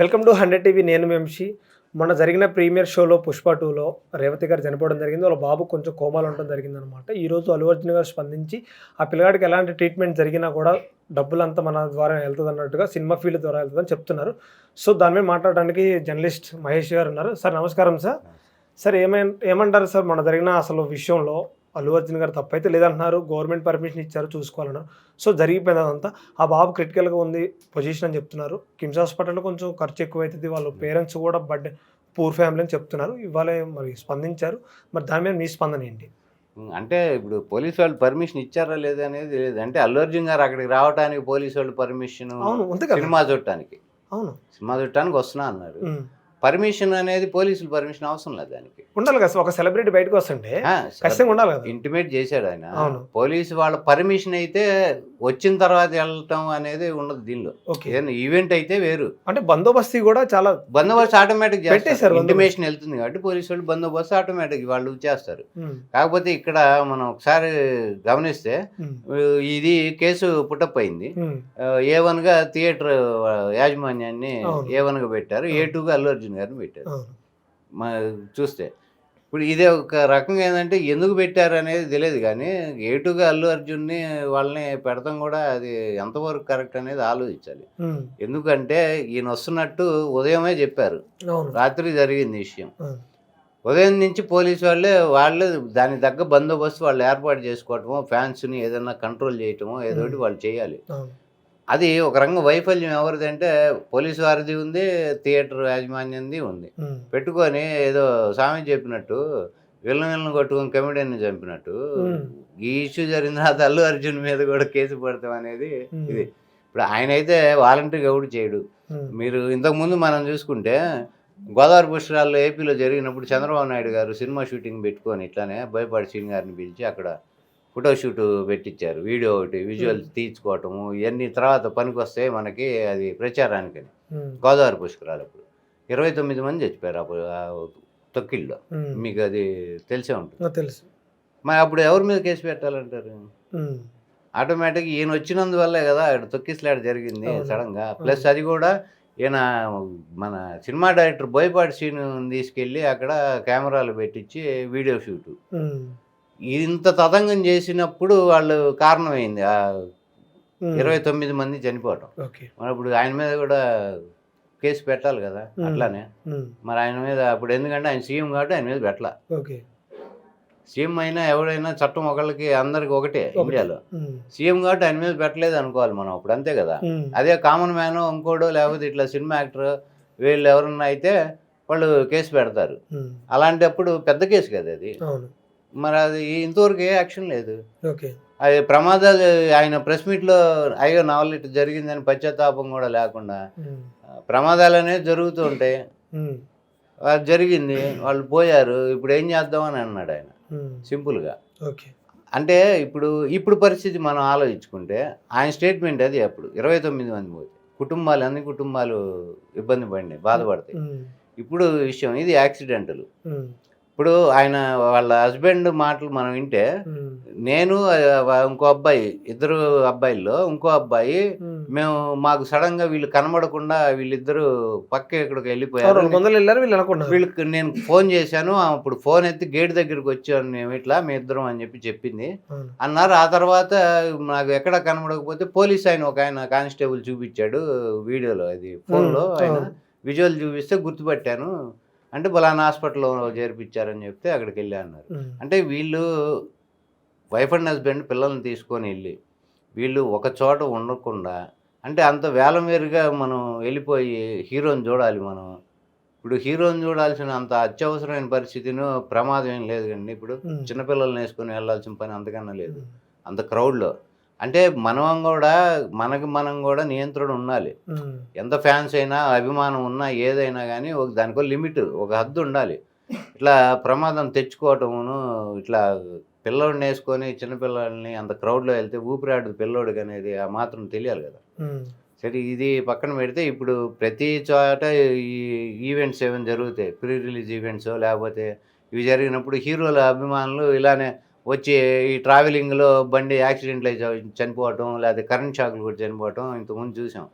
Welcome to hundred TV నేను వంశీ. మొన్న జరిగిన ప్రీమియర్ షోలో పుష్ప టూలో రేవతి గారు చనిపోవడం జరిగింది. వాళ్ళ బాబు కొంచెం కోమాలు ఉండడం జరిగింది అనమాట ఈ రోజు అల్లు అర్జున్ గారు స్పందించి ఆ పిల్లగాడికి ఎలాంటి ట్రీట్మెంట్ జరిగినా కూడా డబ్బులంతా మన ద్వారా వెళ్తుంది అన్నట్టుగా సినిమా ఫీల్డ్ ద్వారా వెళ్తుందని చెప్తున్నారు. సో దాని మీద మాట్లాడడానికి జర్నలిస్ట్ మహేష్ గారు ఉన్నారు. సార్ నమస్కారం సార్. సార్ ఏమై ఏమంటారు సార్ మొన్న జరిగిన అసలు విషయంలో? అల్లు అర్జున్ గారు తప్పైతే లేదంటున్నారు. గవర్నమెంట్ పర్మిషన్ ఇచ్చారు చూసుకోవాలన్నారు సో జరిగిపోయింది అదంతా. ఆ బాబు క్రిటికల్గా ఉంది పొజిషన్ అని చెప్తున్నారు. కిమ్స్ హాస్పిటల్లో కొంచెం ఖర్చు ఎక్కువ అవుతుంది వాళ్ళ పేరెంట్స్ కూడా బడ్ పూర్ ఫ్యామిలీ అని చెప్తున్నారు. ఇవాళ మరి స్పందించారు. మరి దాని మీద మీ స్పందన ఏంటి? అంటే ఇప్పుడు పోలీసు వాళ్ళు పర్మిషన్ ఇచ్చారా లేదా అనేది లేదు అంటే అల్లు అర్జున్ గారు అక్కడికి రావడానికి పోలీసు వాళ్ళు పర్మిషన్ అవును ఉంది కదా. సినిమా చూడటానికి. అవును. సినిమా చూడటానికి వస్తున్నా అన్నారు. పర్మిషన్ అనేది పోలీసులు పర్మిషన్ అవసరం లేదు దానికి. ఉండాలి కదా ఒక సెలబ్రిటీ బయటకు వస్తుంటే ఖచ్చితంగా ఉండాలి కదా. ఇంటిమేట్ చేశాడు ఆయన. పోలీసు వాళ్ళ పర్మిషన్ అయితే వచ్చిన తర్వాత వెళ్ళటం అనేది ఉండదు దీనిలో. ఓకే. ఈవెంట్ అయితే వేరు. అంటే బందోబస్తీ కూడా చాలా బందోబస్తు ఆటోమేటిక్ చేస్తారు. ఇంటిమేషన్ వెళ్తుంది కాబట్టి పోలీసు వాళ్ళు బందోబస్తు ఆటోమేటిక్ వాళ్ళు చేస్తారు. కాకపోతే ఇక్కడ మనం ఒకసారి గమనిస్తే ఇది కేసు పుట్టప్ అయింది. ఏ వన్గా థియేటర్ యాజమాన్యాన్ని. ఏ వన్గా పెట్టారు. ఏ టూగా అల్లు అర్జున్ గారిని పెట్టారు. మా చూస్తే ఇప్పుడు ఇదే ఒక రకంగా ఏంటంటే ఎందుకు పెట్టారు అనేది తెలియదు కానీ ఏ టూగా అల్లు అర్జున్ని వాళ్ళని పెడతాం కూడా అది ఎంతవరకు కరెక్ట్ అనేది ఆలోచించాలి. ఎందుకంటే ఈయన వస్తున్నట్టు ఉదయమే చెప్పారు. రాత్రి జరిగింది విషయం. ఉదయం నుంచి పోలీసు వాళ్ళే వాళ్ళు దానికి తగ్గ బందోబస్తు వాళ్ళు ఏర్పాటు చేసుకోవటమో ఫ్యాన్స్ని ఏదైనా కంట్రోల్ చేయటమో ఏదో ఒకటి వాళ్ళు చేయాలి. అది ఒక రంగం వైఫల్యం ఎవరిది అంటే పోలీసు వారిది ఉంది థియేటర్ యాజమాన్యంది ఉంది. పెట్టుకొని ఏదో స్వామి చెప్పినట్టు విలన్ విలన్ కొట్టుకొని కమెడియన్ని చంపినట్టు. ఈ ఇష్యూ జరిగిన తర్వాత అల్లు అర్జున్ మీద కూడా కేసు పడతాం అనేది. ఇది. ఇప్పుడు ఆయన అయితే వాలంటీర్గా ఎవడు చేయడు. మీరు ఇంతకుముందు మనం చూసుకుంటే గోదావరి పుష్కరాల్లో ఏపీలో జరిగినప్పుడు చంద్రబాబు నాయుడు గారు సినిమా షూటింగ్ పెట్టుకొని ఇట్లానే బోయపాటి శ్రీని గారిని పిలిచి అక్కడ ఫోటో షూట్ పెట్టించారు వీడియో ఒకటి విజువల్స్ తీర్చుకోవటము ఇవన్నీ తర్వాత పనికి వస్తే మనకి అది ప్రచారానికని. గోదావరి పుష్కరాలు అప్పుడు. ఇరవై తొమ్మిది మంది చచ్చిపోయారు అప్పుడు ఆ తొక్కిల్లో. మీకు అది తెలిసే ఉంటుంది. తెలుసు. మరి అప్పుడు ఎవరి మీద కేసు పెట్టాలంటారు? ఆటోమేటిక్ ఈయన వచ్చినందువల్లే కదా అక్కడ తొక్కిసలాట జరిగింది. సడన్గా. ప్లస్ అది కూడా ఈయన మన సినిమా డైరెక్టర్ బోయపాటి సీన్ తీసుకెళ్ళి అక్కడ కెమెరాలు పెట్టించి వీడియో షూట్. ఇంత తతంగం చేసినప్పుడు వాళ్ళు కారణమైంది. ఇరవై తొమ్మిది మంది చనిపోవటం. ఓకే. మరి ఇప్పుడు ఆయన మీద కూడా కేసు పెట్టాలి కదా. అట్లానే. మరి ఆయన మీద అప్పుడు ఎందుకంటే ఆయన సీఎం కాబట్టి ఆయన మీద పెట్టాల. సీఎం అయినా ఎవడైనా చట్టం ఒకళ్ళకి అందరికి ఒకటే. ఇండియాలో. సీఎం కాబట్టి ఆయన మీద పెట్టలేదు అనుకోవాలి మనం అప్పుడు అంతే కదా. అదే కామన్ మ్యాన్ ఇంకోడు లేకపోతే ఇట్లా సినిమా యాక్టర్ వీళ్ళు ఎవరన్నా అయితే వాళ్ళు కేసు పెడతారు. అలాంటప్పుడు పెద్ద కేసు కదా అది. మరి అది ఇంతవరకు ఏ యాక్షన్ లేదు. ఓకే. అది ప్రమాదాలు ఆయన ప్రెస్ మీట్లో అయ్యో నా వల్ల ఇట్లా జరిగిందని పశ్చాత్తాపం కూడా లేకుండా ప్రమాదాలు అనేది జరుగుతూ ఉంటాయి. జరిగింది వాళ్ళు పోయారు ఇప్పుడు ఏం చేద్దాం అని అన్నాడు ఆయన. సింపుల్గా. ఓకే. అంటే ఇప్పుడు ఇప్పుడు పరిస్థితి మనం ఆలోచించుకుంటే ఆయన స్టేట్మెంట్ అది అప్పుడు ఇరవై తొమ్మిది మంది పోతే కుటుంబాలు అన్ని కుటుంబాలు ఇబ్బంది పడినాయి బాధపడతాయి. ఇప్పుడు విషయం ఇది యాక్సిడెంటల్. ఇప్పుడు ఆయన వాళ్ళ హస్బెండ్ మాటలు మనం వింటే నేను ఇంకో అబ్బాయి ఇద్దరు అబ్బాయిల్లో ఇంకో అబ్బాయి. మేము మాకు సడన్గా వీళ్ళు కనబడకుండా వీళ్ళిద్దరు పక్క ఇక్కడికి వెళ్ళిపోయారు వీళ్ళకి నేను ఫోన్ చేశాను అప్పుడు ఫోన్ ఎత్తి గేట్ దగ్గరికి వచ్చాను మేము ఇట్లా మీ ఇద్దరం అని చెప్పి చెప్పింది. అన్నారు ఆ తర్వాత నాకు ఎక్కడ కనబడకపోతే పోలీస్ ఆయన ఒక ఆయన కానిస్టేబుల్ చూపించాడు వీడియోలో అది ఫోన్లో ఆయన. విజువల్ చూపిస్తే గుర్తుపట్టాను అంటే బలానా హాస్పిటల్లో చేర్పించారని చెప్తే అక్కడికి వెళ్ళా అన్నారు. అంటే వీళ్ళు వైఫ్ అండ్ హస్బెండ్ పిల్లల్ని తీసుకొని వెళ్ళి వీళ్ళు ఒక చోట ఉండకుండా అంటే అంత వేలమేరుగా మనం వెళ్ళిపోయి హీరోని చూడాలి మనం. ఇప్పుడు హీరోని చూడాల్సిన అంత అత్యవసరమైన పరిస్థితిను ప్రమాదం ఏం లేదు కండి ఇప్పుడు చిన్నపిల్లల్ని వేసుకొని వెళ్ళాల్సిన పని అంతకన్నా లేదు. అంత క్రౌడ్లో అంటే మనం కూడా మనకి మనం కూడా నియంత్రణ ఉండాలి. ఎంత ఫ్యాన్స్ అయినా అభిమానం ఉన్నా ఏదైనా కానీ ఒక దానికో లిమిట్ ఒక హద్దు ఉండాలి. ఇట్లా ప్రమాదం తెచ్చుకోవటమును ఇట్లా పిల్లోడిని వేసుకొని చిన్నపిల్లల్ని అంత క్రౌడ్లో వెళ్తే ఊపిరాడదు పిల్లోడికి అనేది ఆ మాత్రం తెలియాలి కదా. సరే ఇది పక్కన పెడితే ఇప్పుడు ప్రతి చోట ఈ ఈవెంట్స్ ఏమైనా జరుగుతాయి. ప్రీ రిలీజ్ ఈవెంట్స్ లేకపోతే ఇవి జరిగినప్పుడు హీరోల అభిమానులు ఇలానే వచ్చి ఈ ట్రావెలింగ్లో బండి యాక్సిడెంట్లు చనిపోవటం లేదా కరెంట్ షాక్లు కూడా చనిపోవటం ఇంతకుముందు చూసాం.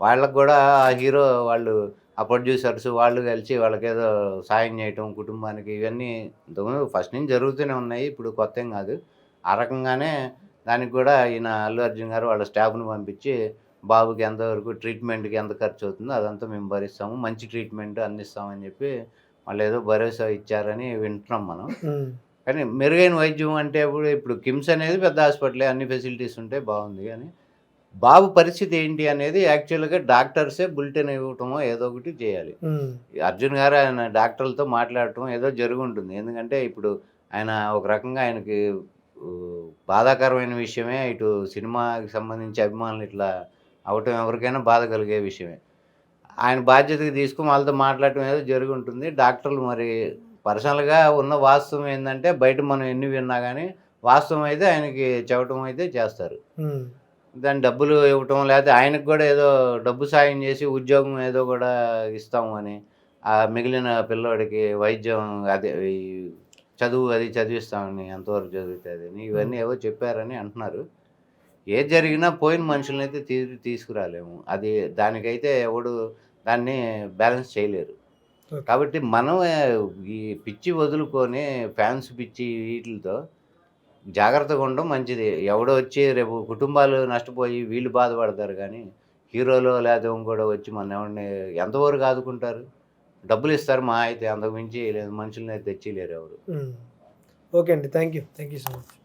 వాళ్ళకు కూడా ఆ హీరో వాళ్ళు ఆ ప్రొడ్యూసర్స్ వాళ్ళు కలిసి వాళ్ళకేదో సాయం చేయటం కుటుంబానికి ఇవన్నీ ఇంతకుముందు ఫస్ట్ నుంచి జరుగుతూనే ఉన్నాయి. ఇప్పుడు కొత్త ఏం కాదు. ఆ రకంగానే దానికి కూడా ఈయన అల్లు అర్జున్ గారు వాళ్ళ స్టాఫ్ని పంపించి బాబుకి ఎంతవరకు ట్రీట్మెంట్కి ఎంత ఖర్చు అవుతుందో అదంతా మేము భరిస్తాము. మంచి ట్రీట్మెంట్ అందిస్తామని చెప్పి వాళ్ళు ఏదో భరోసా ఇచ్చారని వింటున్నాం మనం. కానీ మెరుగైన వైద్యం అంటే ఇప్పుడు ఇప్పుడు కిమ్స్ అనేది పెద్ద హాస్పిటలే అన్ని ఫెసిలిటీస్ ఉంటే బాగుంది. కానీ బాబు పరిస్థితి ఏంటి అనేది యాక్చువల్గా డాక్టర్సే బులెటిన్ ఇవ్వటమో ఏదో ఒకటి చేయాలి. అర్జున్ గారు ఆయన డాక్టర్లతో మాట్లాడటం ఏదో జరిగి ఉంటుంది ఎందుకంటే ఇప్పుడు ఆయన ఒక రకంగా ఆయనకి బాధాకరమైన విషయమే ఇటు సినిమాకి సంబంధించి అభిమానులు ఇట్లా అవటం ఎవరికైనా బాధ కలిగే విషయమే. ఆయన బాధ్యతకి తీసుకుని వాళ్ళతో మాట్లాడటం ఏదో జరిగి ఉంటుంది డాక్టర్లు మరి పర్సనల్గా ఉన్న వాస్తవం ఏంటంటే బయట మనం ఎన్ని విన్నా కానీ వాస్తవం అయితే ఆయనకి చెప్పటం అయితే చేస్తారు. దాని డబ్బులు ఇవ్వటం లేకపోతే ఆయనకు కూడా ఏదో డబ్బు సాయం చేసి ఉద్యోగం ఏదో కూడా ఇస్తాము అని ఆ మిగిలిన పిల్లోడికి వైద్యం అదే చదువు అది చదివిస్తామని ఎంతవరకు చదివితే అది అని ఇవన్నీ ఏవో చెప్పారని అంటున్నారు. ఏది జరిగినా పోయిన మనుషుల్ని అయితే తీ తీసుకురాలేము. అది దానికైతే ఎవడు దాన్ని బ్యాలెన్స్ చేయలేరు. కాబట్టి మనం ఈ పిచ్చి వదులుకొని ఫ్యాన్స్ పిచ్చి వీటితో జాగ్రత్తగా ఉండడం మంచిది. ఎవడో వచ్చి రేపు కుటుంబాలు నష్టపోయి వీళ్ళు బాధపడతారు కానీ హీరోలో లేదా ఇంకోటి వచ్చి మన ఎవరిని ఎంతవరకు ఆదుకుంటారు? డబ్బులు ఇస్తారు మా అయితే అంతకు మించి లేదు. మనుషుల్ని అయితే తెచ్చిలేరు ఎవరు. ఓకే అండి. Thank you thank you so much.